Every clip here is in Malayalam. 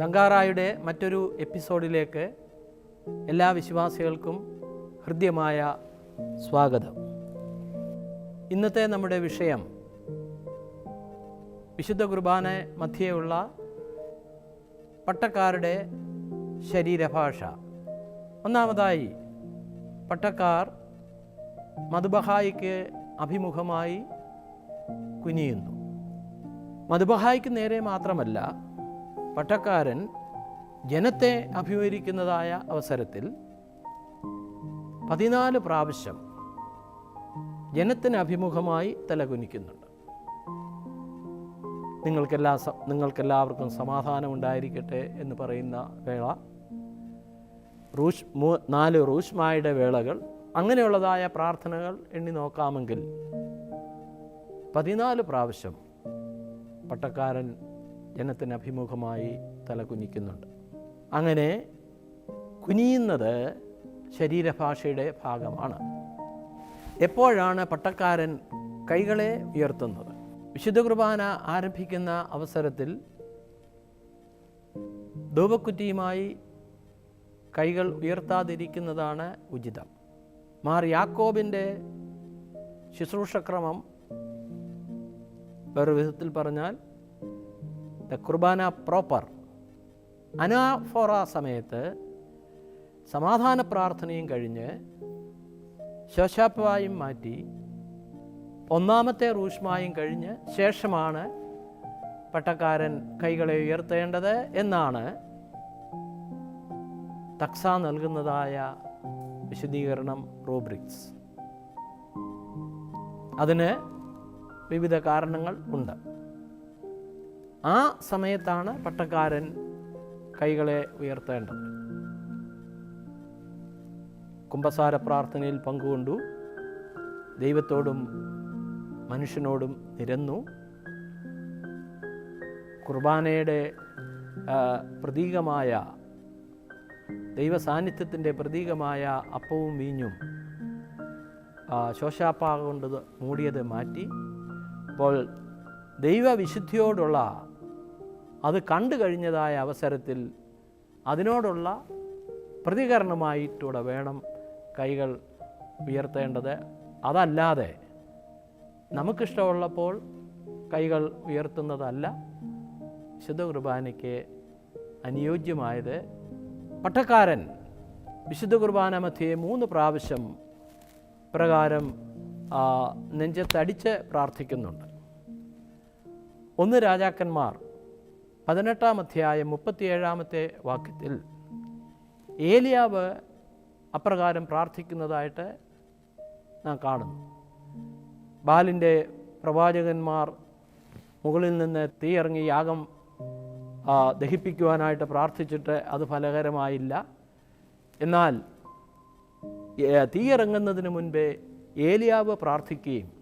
തങ്കാറായുടെ മറ്റൊരു എപ്പിസോഡിലേക്ക് എല്ലാ വിശ്വാസികൾക്കും ഹൃദ്യമായ സ്വാഗതം. ഇന്നത്തെ നമ്മുടെ വിഷയം വിശുദ്ധ കുർബാന മധ്യയുള്ള പട്ടക്കാരുടെ ശരീരഭാഷ. ഒന്നാമതായി പട്ടക്കാർ മധുബഹായിക്ക് അഭിമുഖമായി കുനിയുന്നു. മധുബഹായിക്ക് നേരെ മാത്രമല്ല പട്ടക്കാരൻ ജനത്തെ അഭിമുഖീകരിക്കുന്നതായ അവസരത്തിൽ പതിനാല് പ്രാവശ്യം ജനത്തിന് അഭിമുഖമായി തലകുനിക്കുന്നുണ്ട്. നിങ്ങൾക്കെല്ലാ നിങ്ങൾക്കെല്ലാവർക്കും സമാധാനം ഉണ്ടായിരിക്കട്ടെ എന്ന് പറയുന്ന വേള. റൂഷ് നാല് റൂഷ്മായുടെ വേളകൾ. അങ്ങനെയുള്ളതായ പ്രാർത്ഥനകൾ എണ്ണി നോക്കാമെങ്കിൽ പതിനാല് പ്രാവശ്യം പട്ടക്കാരൻ ജനത്തിന് അഭിമുഖമായി തല കുനിക്കുന്നുണ്ട് അങ്ങനെ കുനിയുന്നത് ശരീരഭാഷയുടെ ഭാഗമാണ്. എപ്പോഴാണ് പട്ടക്കാരൻ കൈകളെ ഉയർത്തുന്നത്? വിശുദ്ധ കുർബാന ആരംഭിക്കുന്ന അവസരത്തിൽ ധൂപക്കുറ്റിയുമായി കൈകൾ ഉയർത്താതിരിക്കുന്നതാണ് ഉചിതം. മാർ യാക്കോബിന്റെ ശുശ്രൂഷക്രമം വേറൊരു വിധത്തിൽ പറഞ്ഞാൽ ദ കുർബാന പ്രോപ്പർ. അനാഫോറ സമയത്ത് സമാധാന പ്രാർത്ഥനയും കഴിഞ്ഞ് ശോശാപ്പവായും മാറ്റി ഒന്നാമത്തെ റൂഷ്മായും കഴിഞ്ഞ് ശേഷമാണ് പട്ടക്കാരൻ കൈകളെ ഉയർത്തേണ്ടത് എന്നാണ് തക്സ നൽകുന്നതായ വിശദീകരണം റൂബ്രിക്സ്. അതിന് വിവിധ കാരണങ്ങൾ ഉണ്ട്. ആ സമയത്താണ് പട്ടക്കാരൻ കൈകളെ ഉയർത്തേണ്ടത്. കുംഭസാര പ്രാർത്ഥനയിൽ പങ്കുകൊണ്ടു ദൈവത്തോടും മനുഷ്യനോടും നിരന്നു. കുർബാനയുടെ പ്രതീകമായ ദൈവ സാന്നിധ്യത്തിന്റെ പ്രതീകമായ അപ്പവും വീഞ്ഞും ശോശാപ്പാക കൊണ്ട് മൂടിയത് മാറ്റി. അപ്പോൾ ദൈവവിശുദ്ധിയോടുള്ള അത് കണ്ടു കഴിഞ്ഞതായ അവസരത്തിൽ അതിനോടുള്ള പ്രതികരണമായിട്ടൂടെ വേണം കൈകൾ ഉയർത്തേണ്ടത്. അതല്ലാതെ നമുക്കിഷ്ടമുള്ളപ്പോൾ കൈകൾ ഉയർത്തുന്നതല്ല. വിശുദ്ധ കുർബാനയ്ക്ക് അനുയോജ്യമായത് പട്ടക്കാരൻ വിശുദ്ധ കുർബാന മധ്യേ മൂന്ന് പ്രാവശ്യം പ്രകാരം നെഞ്ചത്തടിച്ച് പ്രാർത്ഥിക്കുന്നുണ്ട്. ഒന്ന് രാജാക്കന്മാർ പതിനെട്ടാം അധ്യായം മുപ്പത്തിയേഴാമത്തെ വാക്യത്തിൽ ഏലിയാവ് അപ്രകാരം പ്രാർത്ഥിക്കുന്നതായിട്ട് നാം കാണുന്നു. ബാലിന്റെ പ്രവാചകന്മാർ മുകളിൽ നിന്ന് തീയിറങ്ങി യാഗം ദഹിപ്പിക്കുവാനായിട്ട് പ്രാർത്ഥിച്ചിട്ട് അത് ഫലകരമായില്ല. എന്നാൽ തീയിറങ്ങുന്നതിന് മുൻപേ ഏലിയാവ് പ്രാർത്ഥിക്കുകയും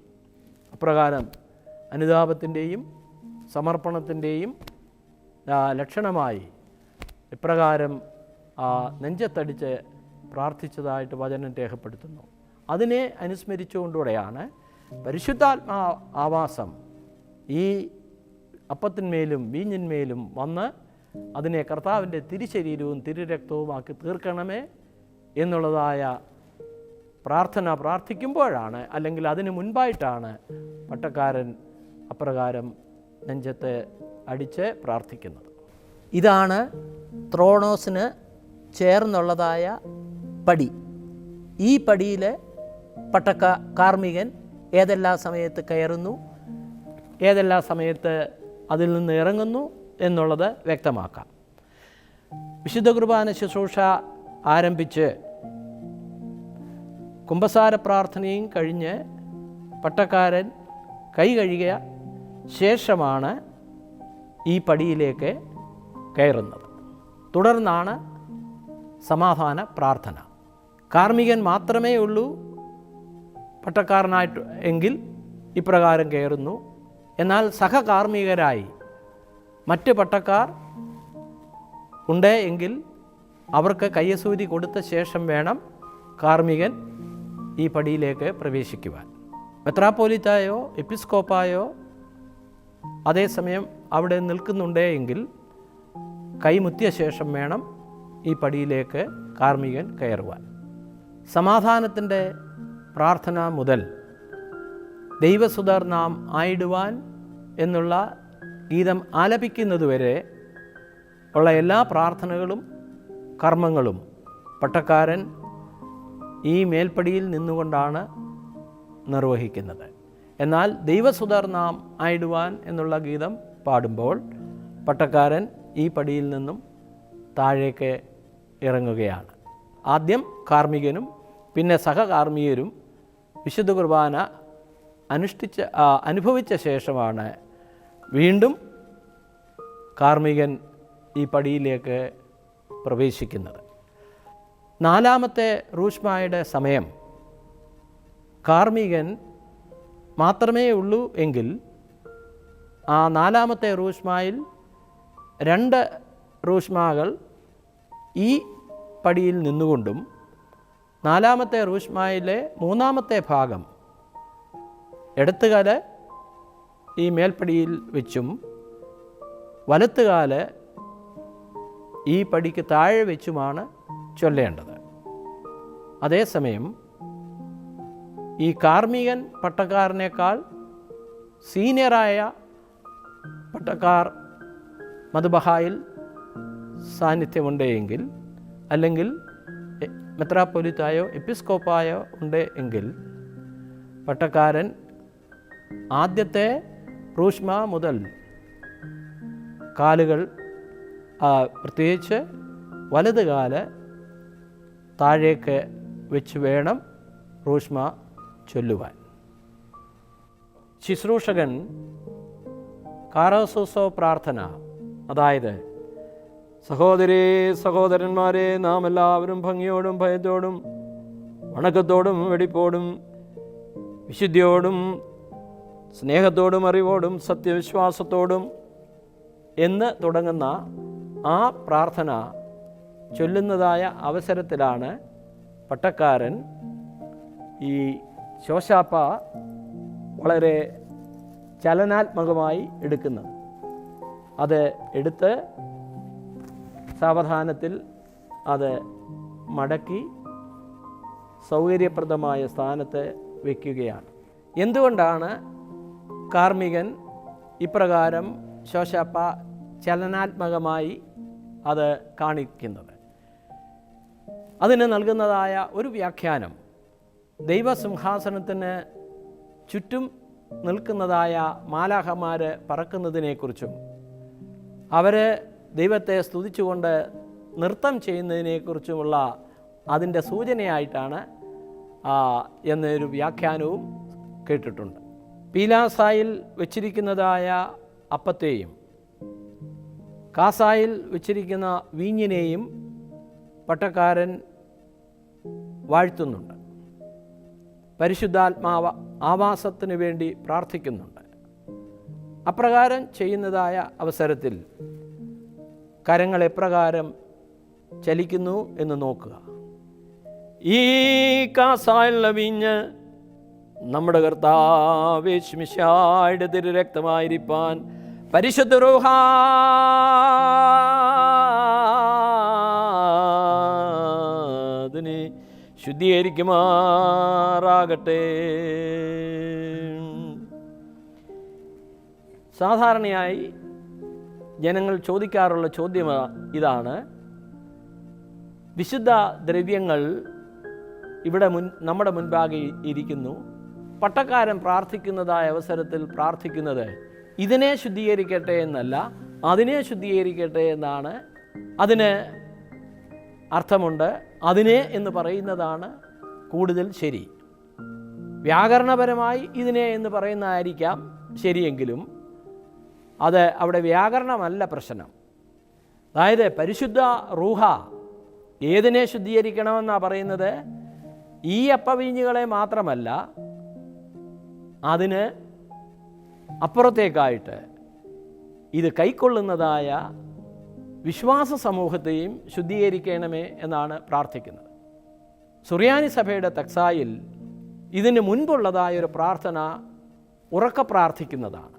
അപ്രകാരം അനുതാപത്തിന്റെയും സമർപ്പണത്തിന്റെയും ലക്ഷണമായി ഇപ്രകാരം നെഞ്ചത്തടിച്ച് പ്രാർത്ഥിച്ചതായിട്ട് വചനം രേഖപ്പെടുത്തുന്നു. അതിനെ അനുസ്മരിച്ചുകൊണ്ടൂടെയാണ് പരിശുദ്ധാത്മാ ആവാസം ഈ അപ്പത്തിന്മേലും വീഞ്ഞിന്മേലും വന്ന് അതിനെ കർത്താവിന്റെ തിരുശരീരവും തിരുരക്തവുമാക്കി തീർക്കണമേ എന്നുള്ളതായ പ്രാർത്ഥന പ്രാർത്ഥിക്കുമ്പോഴാണ് അല്ലെങ്കിൽ അതിന് മുൻപായിട്ടാണ് പട്ടക്കാരൻ അപ്രകാരം നെഞ്ചത്ത് അടിച്ച് പ്രാർത്ഥിക്കുന്നത്. ഇതാണ് ത്രോണോസിന് ചേർന്നുള്ളതായ പടി. ഈ പടിയിൽ പട്ടക്ക കാർമികൻ ഏതെല്ലാ സമയത്ത് കയറുന്നു? ഏതെല്ലാ സമയത്ത് അതിൽ നിന്ന് ഇറങ്ങുന്നു എന്നുള്ളത് വ്യക്തമാക്കാം. വിശുദ്ധ കുർബാന ശുശ്രൂഷ ആരംഭിച്ച് കുംഭസാര പ്രാർത്ഥനയും കഴിഞ്ഞ് പട്ടക്കാരൻ കൈ കഴുകിയ ശേഷമാണ് ഈ പടിയിലേക്ക് കയറുന്നത്. തുടർന്നാണ് സമാധാന പ്രാർത്ഥന. കാർമികൻ മാത്രമേ ഉള്ളൂ പട്ടക്കാരനായിട്ട് എങ്കിൽ ഇപ്രകാരം കയറുന്നു. എന്നാൽ സഹകാർമികരായി മറ്റ് പട്ടക്കാർ ഉണ്ട് എങ്കിൽ അവർക്ക് കയ്യസൂരി കൊടുത്ത ശേഷം വേണം കാർമികൻ ഈ പടിയിലേക്ക് പ്രവേശിക്കുവാൻ. മെത്രാപ്പോലിത്തായോ എപ്പിസ്കോപ്പായോ അതേസമയം അവിടെ നിൽക്കുന്നുണ്ടേ എങ്കിൽ കൈമുത്തിയ ശേഷം വേണം ഈ പടിയിലേക്ക് കാർമികൻ കയറുവാൻ. സമാധാനത്തിന്റെ പ്രാർത്ഥന മുതൽ ദൈവസുതർ നാം ആയിടുവാൻ എന്നുള്ള ഗീതം ആലപിക്കുന്നതുവരെ ഉള്ള എല്ലാ പ്രാർത്ഥനകളും കർമ്മങ്ങളും പട്ടക്കാരൻ ഈ മേൽപ്പടിയിൽ നിന്നുകൊണ്ടാണ് നിർവഹിക്കുന്നത്. എന്നാൽ ദൈവസുതർ നാം ആയിടുവാൻ എന്നുള്ള ഗീതം പാടുമ്പോൾ പട്ടക്കാരൻ ഈ പടിയിൽ നിന്നും താഴേക്ക് ഇറങ്ങുകയാണ്. ആദ്യം കാർമ്മികനും പിന്നെ സഹകാർമ്മികരും വിശുദ്ധ കുർബാന അനുഷ്ഠിച്ച അനുഭവിച്ച ശേഷമാണ് വീണ്ടും കാർമ്മികൻ ഈ പടിയിലേക്ക് പ്രവേശിക്കുന്നത്. നാലാമത്തെ റൂഷ്മായുടെ സമയം. കാർമ്മികൻ മാത്രമേ ഉള്ളൂ എങ്കിൽ ആ നാലാമത്തെ റൂഷ്മായിൽ രണ്ട് റൂഷ്മാകൾ ഈ പടിയിൽ നിന്നുകൊണ്ടും നാലാമത്തെ റൂഷ്മായിലെ മൂന്നാമത്തെ ഭാഗം ഇടത്തുകാൽ ഈ മേൽപ്പടിയിൽ വെച്ചും വലത്തുകാൽ ഈ പടിക്ക് താഴെ വെച്ചുമാണ് ചൊല്ലേണ്ടത്. അതേസമയം ഈ കാർമികൻ പട്ടക്കാരനേക്കാൾ സീനിയറായ പട്ടക്കാർ മധുബഹായിൽ സാന്നിധ്യമുണ്ട് എങ്കിൽ അല്ലെങ്കിൽ മെത്രാപ്പൊലിത്തായോ എപ്പിസ്കോപ്പായോ ഉണ്ട് എങ്കിൽ പട്ടക്കാരൻ ആദ്യത്തെ റൂഷ്മ മുതൽ കാലുകൾ പ്രത്യേകിച്ച് വലതുകാൽ താഴേക്ക് വെച്ച് വേണം റൂഷ്മ ചൊല്ലുവാൻ. ശുശ്രൂഷകൻ കാറോസോസോ പ്രാർത്ഥന. അതായത് സഹോദരി സഹോദരന്മാരെ നാം എല്ലാവരും ഭംഗിയോടും ഭയത്തോടും വണക്കത്തോടും വെടിപ്പോടും വിശുദ്ധിയോടും സ്നേഹത്തോടും അറിവോടും സത്യവിശ്വാസത്തോടും എന്ന് തുടങ്ങുന്ന ആ പ്രാർത്ഥന ചൊല്ലുന്നതായ അവസരത്തിലാണ് പട്ടക്കാരൻ ഈ ശോശാപ്പ വളരെ ചലനാത്മകമായി എടുക്കുന്നത് അത് എടുത്ത് സാവധാനത്തിൽ അത് മടക്കി സൗകര്യപ്രദമായ സ്ഥാനത്ത് വയ്ക്കുകയാണ് എന്തുകൊണ്ടാണ് കാർമികൻ ഇപ്രകാരം ശോശാപ്പ ചലനാത്മകമായി അത് കാണിക്കുന്നത്? അതിന് നൽകുന്നതായ ഒരു വ്യാഖ്യാനം ദൈവസിംഹാസനത്തിന് ചുറ്റും നിൽക്കുന്നതായ മാലാഹമാർ പറക്കുന്നതിനെക്കുറിച്ചും അവർ ദൈവത്തെ സ്തുതിച്ചുകൊണ്ട് നൃത്തം ചെയ്യുന്നതിനെക്കുറിച്ചുമുള്ള അതിന്റെ സൂചനയായിട്ടാണ് എന്നൊരു വ്യാഖ്യാനവും കേട്ടിട്ടുണ്ട്. പീലാസായിൽ വച്ചിരിക്കുന്നതായ അപ്പത്തെയും കാസായിൽ വച്ചിരിക്കുന്ന വീഞ്ഞിനെയും പട്ടക്കാരൻ വാഴ്ത്തുന്നുണ്ട്. പരിശുദ്ധാത്മാവ ആവാസത്തിനു വേണ്ടി പ്രാർത്ഥിക്കുന്നുണ്ട്. അപ്രകാരം ചെയ്യുന്നതായ അവസരത്തിൽ കരങ്ങൾ എപ്രകാരം ചലിക്കുന്നു എന്ന് നോക്കുക. ഈ വീഞ്ഞ് നമ്മുടെ കർത്താവേശ്മിശായുടെ തിരുരക്തമായിരിക്കാൻ പരിശുദ്ധ അതിനെ ശുദ്ധീകരിക്കുമാറാകട്ടെ. സാധാരണയായി ജനങ്ങൾ ചോദിക്കാറുള്ള ചോദ്യം ഇതാണ്. വിശുദ്ധ ദ്രവ്യങ്ങൾ ഇവിടെ മുൻ നമ്മുടെ മുൻപാകെ ഇരിക്കുന്നു. പട്ടക്കാരൻ പ്രാർത്ഥിക്കുന്നതായ അവസരത്തിൽ പ്രാർത്ഥിക്കുന്നത് ഇതിനെ ശുദ്ധീകരിക്കട്ടെ എന്നല്ല അതിനെ ശുദ്ധീകരിക്കട്ടെ എന്നാണ്. അതിന് അർത്ഥമുണ്ട് അതിനെ എന്ന് പറയുന്നതാണ് കൂടുതൽ ശരി. വ്യാകരണപരമായി ഇതിനെ എന്ന് പറയുന്നതായിരിക്കാം ശരിയെങ്കിലും അത് അവിടെ വ്യാകരണമല്ല പ്രശ്നം. അതായത് പരിശുദ്ധ റൂഹ ഏതിനെ ശുദ്ധീകരിക്കണമെന്നാണ് പറയുന്നത്? ഈ അപ്പവീഞ്ഞുകളെ മാത്രമല്ല അതിന് അപ്പുറത്തേക്കായിട്ട് ഇത് കൈക്കൊള്ളുന്നതായ വിശ്വാസ സമൂഹത്തെയും ശുദ്ധീകരിക്കണമേ എന്നാണ് പ്രാർത്ഥിക്കുന്നത്. സുറിയാനി സഭയുടെ തക്സായിൽ ഇതിന് മുൻപുള്ളതായ ഒരു പ്രാർത്ഥന ഉറക്ക പ്രാർത്ഥിക്കുന്നതാണ്.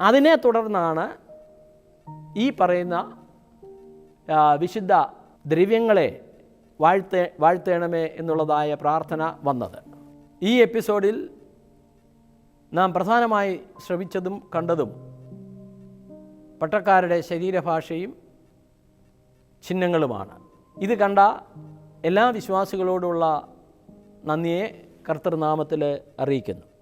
അതിനെ തുടർന്നാണ് ഈ പറയുന്ന വിശുദ്ധ ദ്രവ്യങ്ങളെ വാഴ്ത്തേ വാഴ്ത്തേണമേ എന്നുള്ളതായ പ്രാർത്ഥന വന്നത്. ഈ എപ്പിസോഡിൽ നാം പ്രധാനമായി ശ്രവിച്ചതും കണ്ടതും പട്ടക്കാരുടെ ശരീരഭാഷയും ചിഹ്നങ്ങളുമാണ്. ഇത് കണ്ട എല്ലാ വിശ്വാസികളോടുള്ള നന്ദിയെ കർത്തൃനാമത്തിൽ അറിയിക്കുന്നു.